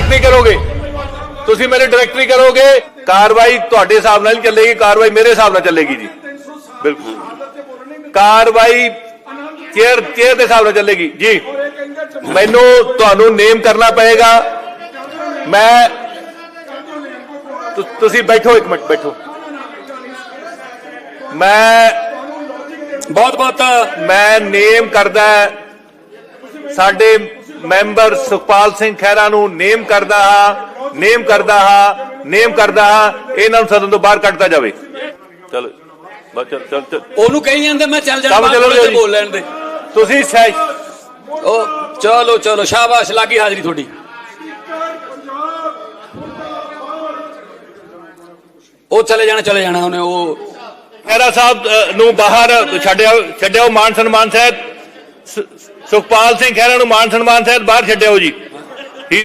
Directory ਕਰੋਗੇ? ਤੁਸੀਂ ਮੇਰੇ ਡਾਇਰੈਕਟਰੀ ਕਰੋਗੇ ਕਾਰਵਾਈ ਤੁਹਾਡੇ ਹਿਸਾਬ ਨਾਲ ਚੱਲੇਗੀ ਕਾਰਵਾਈ ਮੇਰੇ ਹਿਸਾਬ ਨਾਲ ਚੱਲੇਗੀ ਜੀ। ਬਿਲਕੁਲ। ਕਾਰਵਾਈ ਚੇਅਰ ਚੇਅਰ ਦੇ ਹਿਸਾਬ ਨਾਲ ਚੱਲੇਗੀ। ਜੀ ਮੈਨੂੰ ਤੁਹਾਨੂੰ ਨੇਮ ਕਰਨਾ ਪਏਗਾ। ਮੈਂ ਤੁਸੀਂ ਬੈਠੋ ਇੱਕ ਮਿੰਟ ਬੈਠੋ। ਮੈਂ ਬਹੁਤ ਬਹੁਤ ਮੈਂ ਨੇਮ ਕਰਦਾ ਸਾਡੇ ਮੈਂਬਰ ਸੁਖਪਾਲ ਸਿੰਘ ਖਹਿਰਾ ਨੂੰ ਨੇਮ ਕਰਦਾ ਹਾਂ ਨੇਮ ਕਰਦਾ ਹਾਂ ਨੇਮ ਕਰਦਾ ਹਾਂ ਇਹਨਾਂ ਨੂੰ ਸਦਨ ਤੋਂ ਬਾਹਰ ਕੱਢਤਾ ਜਾਵੇ। ਚਲੋ ਚਲ ਚਲ ਚਲ। ਉਹਨੂੰ ਕਹੀ ਜਾਂਦੇ ਮੈਂ ਚੱਲ ਜਾਣਾ। ਬੋਲ ਲੈਣ ਦੇ। ਤੁਸੀਂ ਸਹਿ ਉਹ ਚਲੋ ਚਲੋ ਸ਼ਾਬਾਸ਼ ਲੱਗੀ ਹਾਜ਼ਰੀ ਤੁਹਾਡੀ। ਉਹ ਚਲੇ ਜਾਣਾ ਚਲੇ ਜਾਣਾ ਉਹਨੇ ਉਹ ਖਹਿਰਾ ਸਾਹਿਬ ਨੂੰ ਬਾਹਰ ਛੱਡਿਓ ਛੱਡਿਓ ਮਾਨ ਸਨਮਾਨ ਸਹਿਤ ਸ- ਸੁਖਪਾਲ ਸਿੰਘ ਖਹਿਰਾ ਨੂੰ ਮਾਨ ਸਨਮਾਨ ਸਹਿਤ ਬਾਹਰ ਛੱਡਿਓ ਜੀ।